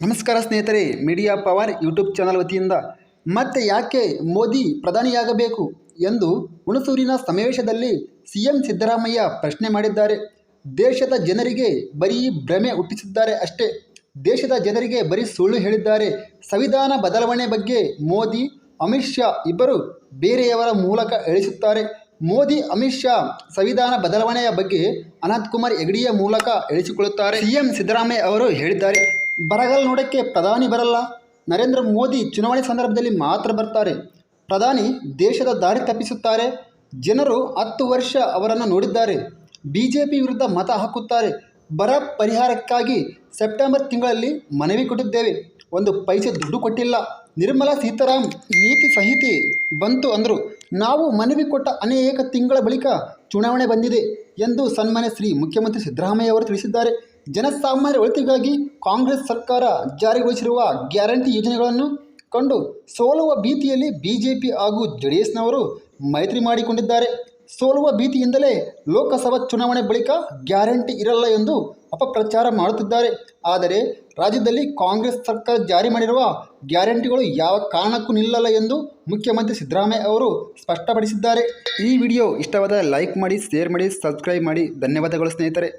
ನಮಸ್ಕಾರ ಸ್ನೇಹಿತರೆ media power YouTube channel ವತಿಯಿಂದ ಮತ್ತೆ ಯಾಕೆ ಮೋದಿ ಪ್ರಧಾನಿಯಾಗಬೇಕು ಎಂದು ಹುಣಸೂರಿನ ಸಮಾವೇಶದಲ್ಲಿ ಸಿಎಂ ಸಿದ್ದರಾಮಯ್ಯ ಪ್ರಶ್ನೆ ಮಾಡಿದ್ದಾರೆ. ದೇಶದ ಜನರಿಗೆ ಬರೀ ಭ್ರಮೆ ಹುಟ್ಟಿಸಿದ್ದಾರೆ ಅಷ್ಟೇ. ದೇಶದ ಜನರಿಗೆ ಬರೀ ಸುಳ್ಳು ಹೇಳಿದ್ದಾರೆ. ಸಂವಿಧಾನ ಬದಲಾವಣೆ ಬಗ್ಗೆ ಮೋದಿ, ಅಮಿತ್ ಶಾ ಇಬ್ಬರು ಬೇರೆಯವರ ಮೂಲಕ ಎಳಿಸುತ್ತಾರೆ ಮೋದಿ, ಅಮಿತ್ ಶಾ ಸಂವಿಧಾನ ಬದಲಾವಣೆಯ ಬಗ್ಗೆ ಅನಂತ್ ಕುಮಾರ್ ಹೆಗಡಿಯ ಮೂಲಕ ಎಳಿಸಿಕೊಳ್ಳುತ್ತಾರೆ ಸಿಎಂ ಸಿದ್ದರಾಮಯ್ಯ ಅವರು ಹೇಳಿದ್ದಾರೆ. ಬರಗಾಲ ನೋಡೋಕ್ಕೆ ಪ್ರಧಾನಿ ಬರಲ್ಲ. ನರೇಂದ್ರ ಮೋದಿ ಚುನಾವಣೆ ಸಂದರ್ಭದಲ್ಲಿ ಮಾತ್ರ ಬರ್ತಾರೆ. ಪ್ರಧಾನಿ ದೇಶದ ದಾರಿ ತಪ್ಪಿಸುತ್ತಾರೆ. ಜನರು ಹತ್ತು ವರ್ಷ ಅವರನ್ನು ನೋಡಿದ್ದಾರೆ. ಬಿ ಜೆ ಪಿ ವಿರುದ್ಧ ಮತ ಹಾಕುತ್ತಾರೆ. ಬರ ಪರಿಹಾರಕ್ಕಾಗಿ ಸೆಪ್ಟೆಂಬರ್ ತಿಂಗಳಲ್ಲಿ ಮನವಿ ಕೊಟ್ಟಿದ್ದೇವೆ. ಒಂದು ಪೈಸೆ ದುಡ್ಡು ಕೊಟ್ಟಿಲ್ಲ. ನಿರ್ಮಲಾ ಸೀತಾರಾಮ್ ನೀತಿ ಸಂಹಿತೆ ಬಂತು ಅಂದರು. ನಾವು ಮನವಿ ಕೊಟ್ಟ ಅನೇಕ ತಿಂಗಳ ಬಳಿಕ ಚುನಾವಣೆ ಬಂದಿದೆ ಎಂದು ಸನ್ಮಾನ್ಯ ಶ್ರೀ ಮುಖ್ಯಮಂತ್ರಿ ಸಿದ್ದರಾಮಯ್ಯ ಅವರು ತಿಳಿಸಿದ್ದಾರೆ. ಜನಸಾಮಾನ್ಯರ ಒಳಿತಿಗಾಗಿ ಕಾಂಗ್ರೆಸ್ ಸರ್ಕಾರ ಜಾರಿಗೊಳಿಸಿರುವ ಗ್ಯಾರಂಟಿ ಯೋಜನೆಗಳನ್ನು ಕಂಡು ಸೋಲುವ ಭೀತಿಯಲ್ಲಿ ಬಿಜೆಪಿ ಹಾಗೂ ಜೆ ಡಿ ಎಸ್ನವರು ಮೈತ್ರಿ ಮಾಡಿಕೊಂಡಿದ್ದಾರೆ. ಸೋಲುವ ಭೀತಿಯಿಂದಲೇ ಲೋಕಸಭಾ ಚುನಾವಣೆ ಬಳಿಕ ಗ್ಯಾರಂಟಿ ಇರಲ್ಲ ಎಂದು ಅಪಪ್ರಚಾರ ಮಾಡುತ್ತಿದ್ದಾರೆ. ಆದರೆ ರಾಜ್ಯದಲ್ಲಿ ಕಾಂಗ್ರೆಸ್ ಸರ್ಕಾರ ಜಾರಿ ಮಾಡಿರುವ ಗ್ಯಾರಂಟಿಗಳು ಯಾವ ಕಾರಣಕ್ಕೂ ನಿಲ್ಲಲ್ಲ ಎಂದು ಮುಖ್ಯಮಂತ್ರಿ ಸಿದ್ದರಾಮಯ್ಯ ಅವರು ಸ್ಪಷ್ಟಪಡಿಸಿದ್ದಾರೆ. ಈ ವಿಡಿಯೋ ಇಷ್ಟವಾದ ಲೈಕ್ ಮಾಡಿ, ಶೇರ್ ಮಾಡಿ, ಸಬ್ಸ್ಕ್ರೈಬ್ ಮಾಡಿ. ಧನ್ಯವಾದಗಳು ಸ್ನೇಹಿತರೆ.